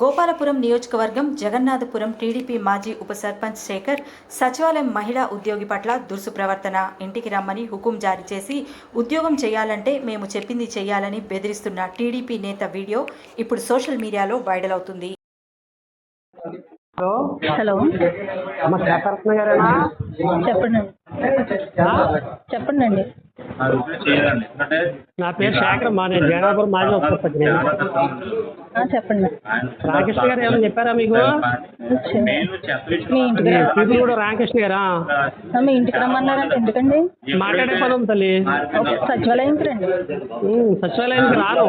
గోపాలపురం నియోజకవర్గం జగన్నాథపురం టీడీపీ మాజీ ఉప సర్పంచ్ శేఖర్ సచివాలయం మహిళా ఉద్యోగి పట్ల దురుసు ప్రవర్తన. ఇంటికి రమ్మని హుకుం జారీ చేసి ఉద్యోగం చేయాలంటే మేము చెప్పింది చేయాలని బెదిరిస్తున్న టీడీపీ నేత వీడియో ఇప్పుడు సోషల్ మీడియాలో వైరల్ అవుతుంది. హలో. చెప్పండి చెప్పండి. అండి నా పేరు శేఖర్ మా నేను జగన్నాపురం మాజీ చెప్పండి. రామకృష్ణ గారు ఏమైనా చెప్పారా మీకు? ఇది కూడా రామకృష్ణ గారా? మీ ఇంటికి రమ్మన్నారంటే ఎందుకండి? మాట్లాడే పని ఉంది తల్లి. ఓకే సచివాలయంకి రండి. సచివాలయానికి రాను.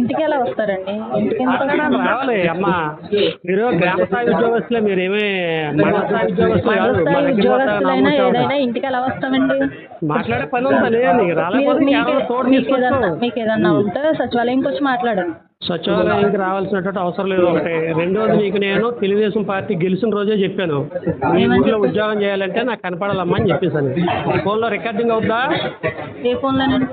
ఇంటికి ఎలా వస్తారండి? ఇంటికి? రావాలి? అమ్మా. మీరు గ్రామ స్థాయి ఉద్యోగస్తులే మీరు ఏమి మండల స్థాయి ఉద్యోగస్తులు కాదు. ఉద్యోగస్తులైనా ఏదైనా. ఇంటికి ఎలా వస్తామండి? మాట్లాడే పని నీకు రాలేకపోతే మీకు కేవలం తోడు మీకు ఏదన్నా మీకు ఉంటే సచివాలయంకి వచ్చి మాట్లాడండి సచివాలయానికి రావాల్సినటువంటి అవసరం లేదు. ఒకటి రెండోది నీకు నేను తెలుగుదేశం పార్టీ గెలిచిన రోజే చెప్పాను. మీ ఊళ్ళో ఉద్యోగం చేయాలంటే నాకు కనపడాలమ్మా అని చెప్పేసాను. మీ ఫోన్లో రికార్డింగ్ అవుతుందా ఏ ఫోన్లోనండి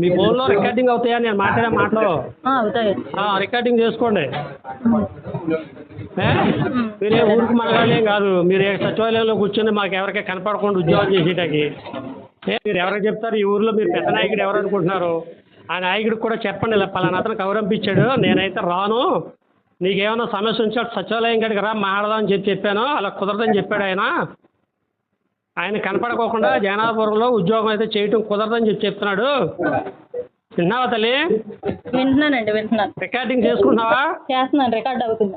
మీ ఫోన్లో రికార్డింగ్ అవుతాయా? నేను మాట్లాడే మాటలు. ఆ, అవుతాయి. ఆ, రికార్డింగ్ చేసుకోండి. ఏ? మీరే ఊరికి మనగాళ్ళేం కాదు. మీరు ఏ సచివాలయంలో కూర్చొని మాకు ఎవరికీ కనపడకుండా ఉద్యోగం చేసేటకి ఏ మీరు ఎవరికి చెప్తారు ఈ ఊర్లో మీరు పెద్ద నాయకుడు ఎవరు అనుకుంటున్నారు? ఆ నాయకుడికి కూడా చెప్పండి ఇలా పలానా అతను కౌరంపించాడు నేనైతే రాను. నీకేమైనా సమస్య ఉంటే అటు సచివాలయం కాడికి రా మాట్లాడదాం అని చెప్పి చెప్పాను అలా కుదరదని చెప్పాడు ఆయన. ఆయన కనపడకోకుండా జగన్నాథపురంలో ఉద్యోగం అయితే చేయటం కుదరదని చెప్పి చెప్తున్నాడు. విన్నావా తల్లి? వింటున్నానండి వింటున్నాను. రికార్డింగ్ చేసుకుంటున్నావా? చేస్తున్నాను రికార్డ్ అవుతుంది.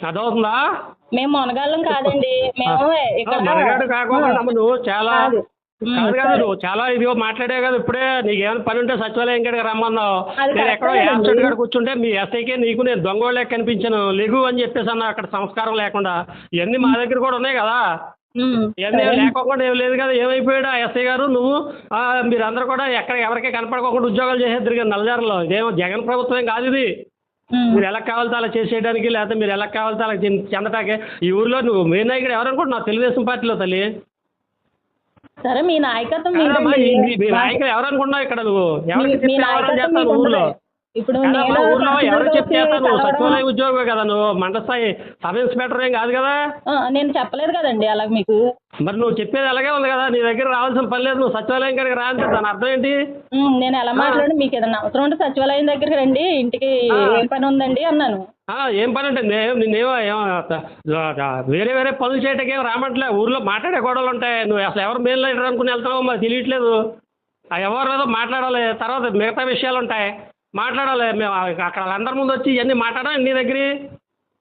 ఉమ్. అదవుతుందా మేము మునగాళ్ళం కాదండి. మేము ఇక్కడ మనగాడు కాకుండా నువ్వు చాలా కాదు. కాదు. నువ్వు. చాలా ఇదిగో మాట్లాడే కదా ఇప్పుడే. నీకు ఏమైనా పని ఉంటే సచివాలయం కాడికి రమ్మన్నావు. అది నేను ఎక్కడో కరెక్టేనండి. యాబ్సెంట్ కాడ కూర్చుంటే మీ ఎస్ఐకే నీకు నేను దొంగోళ్ళే కనిపించాను. లెగు అని చెప్పేసి అన్న అక్కడ సంస్కారం లేకుండా. ఇవన్నీ మా దగ్గర కూడా ఉన్నాయి కదా. ఉమ్, ఇవన్నీ. లేకోకుండా ఏం లేదు కదా. ఏమైపోయాడు ఆ ఎస్ఐ గారు? నువ్వు ఆ, మీరందరూ కూడా ఎక్కడ ఎవరికీ కనపడకోకుండా ఉద్యోగాలు చేసేద్దరు కదా నల్లజారులో ఇదేమో జగన్ ప్రభుత్వం కాదు ఇది. మీరు ఎలా కావాలితే అలా చేసేయడానికి లేకపోతే మీరు ఎలా కావాలితే అలా చెంద- చెందటానికి ఈ ఊర్లో నువ్వు మెయిన్ నాయకుడు ఎవరు అనుకుంటున్నావు? తెలుగుదేశం పార్టీలో తల్లి. సరే మీ నాయకత్వం మీ- మీ ఎవరు అనుకున్నావు ఇక్కడ నువ్వు? మీ- మీ మీకు ఊర్లో. ఇప్పుడు ఊర్లో సచివాలయం ఉద్యోగమే కదా నువ్వు. మండల స్థాయి సబ్ ఇన్స్పెక్టర్ ఏం కాదు కదా? నేను చెప్పలేదు కదండి అలా మీకు. మరి నువ్వు చెప్పేది అలాగే ఉంది కదా నీ దగ్గర రావాల్సిన పని లేదు నువ్వు సచివాలయం కాడికి రా అంటే దాని అర్థం ఏంటి? ఉమ్, నేను ఎలా మాట్లాడి మీకు ఏదైనా అవసరం ఉంటే సచివాలయం దగ్గరికి రండి ఇంటికి. ఏం పని ఉందండి అన్నాను. ఆ, ఏం పని అంటే నేను నిన్నేమో ఏమో త- వేరే వేరే పనులు చేయటానికి ఏం రామట్లే. ఊర్లో మాట్లాడే గొడవలు ఉంటాయి. నువ్వు అసలు ఎవరు మెయిన్ లీడర్ అనుకుని వెళ్తావో మరి తెలియట్లేదు. ఆ ఎవరు ఏదో మాట్లాడాలి. తర్వాత మిగతా విషయాలు ఉంటాయి. మాట్లాడాలి. మేము అక్కడ వాళ్ళందరి ముందు వచ్చి ఇవన్నీ మాట్లాడాలి నీ దగ్గర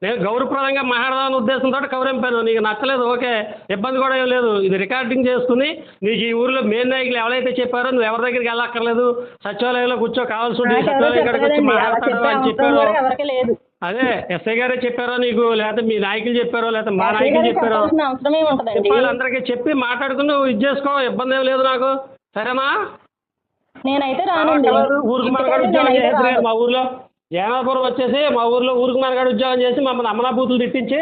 నేను గౌరవప్రదంగా మాట్లాడదామనే ఉద్దేశంతో కవరింపాను నీకు నచ్చలేదు ఓకే. ఇబ్బంది కూడా ఏం లేదు. ఇది రికార్డింగ్ చేసుకుని నీకు ఈ ఊర్లో మెయిన్ నాయకులు ఎవరైతే చెప్పారో నువ్వు ఎవరి దగ్గరికి వెళ్ళక్కర్లేదు. సచివాలయంలో కూర్చో కావాల్సి ఉంటే సచివాలయం కాడికి వచ్చి చెప్పలేదండి. అలా మాట్లాడతాడు అని చెప్పారు అదే ఎస్ఐ గారే చెప్పారో నీకు లేకపోతే మీ నాయకులు చెప్పారో లేకపోతే మా నాయకులు చెప్పారో చెప్పాలి అందరికీ. చెప్పి మాట్లాడుకుని నువ్వు ఇది చేసుకో ఇబ్బంది ఏం లేదు నాకు. సరేనా? నేనైతే రానండి. ఊరికి రాను. మా ఊర్లో. జగన్నాథపురం వచ్చేసి మా ఊర్లో ఊరికి మనగాడు ఉద్యోగం చేసి మమ్మల్ని అమ్మనా బూతులు తిట్టించి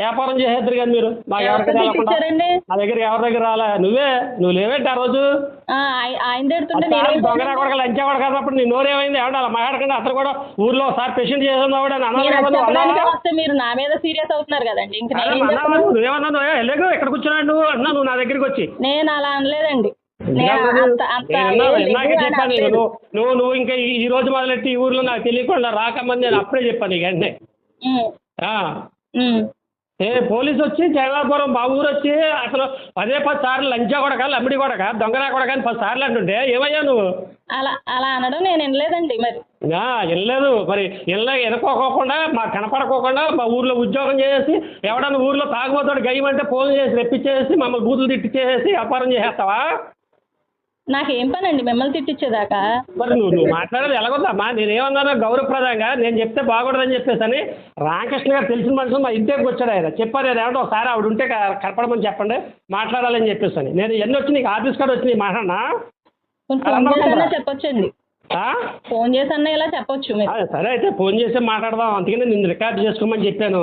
వ్యాపారం చేసేద్దరు కానీ మీరు. మాకు ఎవరికి ఎవరితో తెలవకుండా తిట్టించారండి? మా దగ్గర ఎవరి దగ్గర రాలే. నువ్వే నువ్వు లేవేంటి ఆ రోజు? ఆ, ఆయ- ఆయన తిడుతుంటే నేనేం లంచా కూడా కాదప్పుడు నీ నోరేమైంది? ఎవడ అలా మాట్లాడకుండా అతను కూడా ఊర్లో ఒకసారి పేషెంట్ కదా అది నువ్వు చెప్పడానికి అన్నావా? వస్తే మీరు నా మీద సీరియస్ అవుతున్నారు కదండి. ఇంక అరే నేనేం అన్నావా? చెప్పను? నువ్వేమన్నా నువ్వు వెళ్ళకు ఎక్కడ కూర్చున్నాడు నువ్వు? అన్నా నువ్వు నా దగ్గరికి వచ్చి. నేను అలా అనలేదండి. చెప్పాను. నువ్వు నువ్వు ఇంకా ఈ రోజు మొదలెట్టి ఈ ఊర్లో నాకు తెలియకుండా రాకమని నేను అప్పుడే చెప్పాను నీకు వెంటనే. ఏ పోలీసు వచ్చి జగన్నాపురం మా ఊరు వచ్చి అసలు పదే పది సార్లు లంచా కొడక లమ్మిడి కొడక దొంగరా కొడక అని పది సార్లు అంటుంటే ఏమయ్యా నువ్వు? అలా అలా అనడం నేను వినలేదండి మరి. ఆ, వెళ్ళలేదు మరి వెళ్ళ వెనుకోకోకుండా మా కనపడకోకుండా మా ఊర్లో ఉద్యోగం చేసి ఎవడన్నా ఊర్లో తాగుబోతాడు గయ్యమంటే ఫోన్ చేసి రెప్పించేసి మమ్మల్ని బూతులు తిట్టించేసి వ్యాపారం చేసేస్తావా? నాకేం పనండి? మిమ్మల్ని తిట్టించేదాకా మరి నువ్వు నువ్వు మాట్లాడేది ఎలాగొద్దమ్మా నేనేమన్నాను గౌరవప్రదంగా నేను చెప్తే బాగుండదని చెప్పేసి అని రామకృష్ణ గారు తెలిసిన మనుషులు మా ఇంటికి వచ్చాడు ఆయన. చెప్పారు నేను ఏమంటే ఒకసారి ఆవిడ ఉంటే క- కనపడమని చెప్పండి మాట్లాడాలని చెప్పేసి నేను ఎన్ని వచ్చి నీకు ఆఫీస్ కార్డు వచ్చి మాట్లాడినా కొంచెం అలా ఫోన్ చేసన్నా అన్నమాట. చెప్పొచ్చండి. ఆ? ఫోన్ చేసన్నా ఇలా చెప్పొచ్చు మీరు. ఆ, సరే అయితే ఫోన్ చేసి మాట్లాడదాం. అందుకని నేను రికార్డ్ చేసుకోమని చెప్పాను.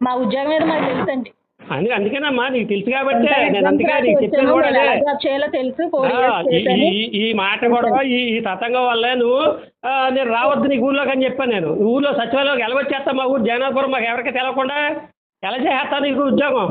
మా ఉద్యోగం మీద మాకు తెలుసండి. అని అందుకేనమ్మా నీకు తెలుసు కాబట్టి నేను అందుకే నీకు చెప్పేది వచ్చానో, కూడా అదే. చేయాలో తెలుసు ఫోర్ ఆ, ఇయర్స్ ఈ- చేశాను ఈ- ఈ మాట కూడా ఈ ఈ తతంగం వల్లే నువ్వు ఆ, నేను రావద్దు నీకు ఊర్లోకి అని చెప్పాను నేను. ఊర్లో సచివాలయం ఎలా వచ్చేస్తా మా ఊరు? జగన్నాథపురం మాకు ఎవరికి తెలవకుండా ఎలా చేస్తా నీకు ఉద్యోగం?